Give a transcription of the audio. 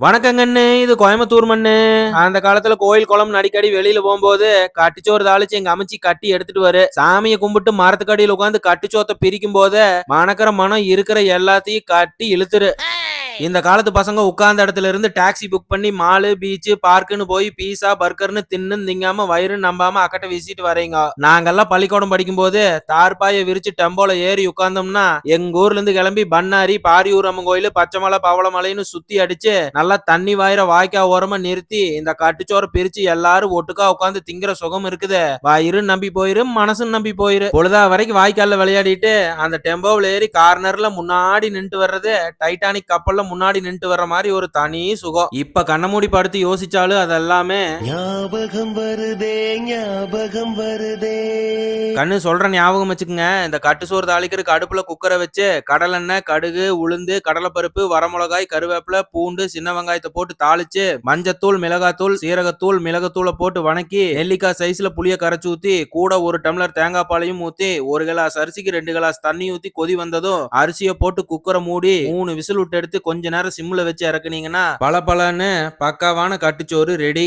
வணக்கங்கண்ணு இது கோயம்புத்தூர் மண்ணு. அந்த காலத்துல கோயில் குளம் அடிக்கடி வெளியில போகும்போது கட்டிச்சோறு தாளிச்சு எங்க அமைச்சி கட்டி எடுத்துட்டு வரு. சாமியை கும்பிட்டு மரத்துக்கடியில் உட்காந்து கட்டிச்சோத்தை பிரிக்கும் போது மணக்கிற மனம் இருக்கிற எல்லாத்தையும் கட்டி இழுத்துரு. இந்த காலத்து பசங்க உட்கார்ந்த இடத்துல இருந்து டாக்ஸி புக் பண்ணி மாலு பீச் பார்க்குன்னு போய் பீஸா பர்கர்னு தின்னு திங்காம வயிறு நம்பாம அக்கட்டை வீசிட்டு வரீங்க. நாங்கெல்லாம் பள்ளிக்கூடம் படிக்கும் போது தார்பாய விரிச்சு டெம்போல ஏறி உட்கார்ந்தோம்னா எங்க ஊர்ல இருந்து கிளம்பி பண்ணாரி பாரியூர் அம்மன் கோயில் பச்சைமலை பவளமலைன்னு சுத்தி அடிச்சு நல்லா தண்ணி வாயிற வாய்க்கா ஓரமா நிறுத்தி இந்த கட்டுச்சோரை பிரிச்சு எல்லாரும் ஒட்டுக்கா உட்காந்து திங்கிற சுகம் இருக்குது. வயிறு நம்பி போயிரு மனசும் நம்பி போயிரு. பொழுதா வரைக்கும் வாய்க்கால விளையாடிட்டு அந்த டெம்போவில் ஏறி கார்னர்ல முன்னாடி நின்று வர்றது டைட்டானிக் கப்பல்ல முன்னாடி நின்று வர்ற மாதிரி ஒரு தனி சுகம். இப்ப கண்ண மூடி படுத்து யோசிச்சாலும் அதெல்லாமே ஞாபகம் வருதே ஞாபகம் வருதே. கண்ணு சொல்ற ஞாபகம் வச்சுக்கோங்க. இந்த கட்டு சோறு தாளிக்கிறதுக்கு அடுப்புல குக்கரை வச்சு கடலெண்ணெய் கடுகு உளுந்து கடலைப்பருப்பு வரமிளகாய் கருவேப்பிலை பூண்டு சின்ன வெங்காயத்தை போட்டு தாளிச்சு மஞ்சத்தூள் மிளகாத்தூள் சீரகத்தூள் மிளகுத்தூளை போட்டு வணக்கி நெல்லிக்காய் சைஸ்ல புளிய கரைச்சு ஊத்தி கூட ஒரு டம்ளர் தேங்காய் பாலையும் ஊத்தி ஒரு கிளாஸ் அரிசிக்கு ரெண்டு கிளாஸ் தண்ணி ஊத்தி கொதி வந்ததும் அரிசியை போட்டு குக்கரை மூடி மூணு விசில் விட்டு எடுத்து கொஞ்ச நேரம் சிம்ல வச்சு இறக்குனீங்கன்னா பல பலன்னு பக்காவான கட்டுச்சோறு ரெடி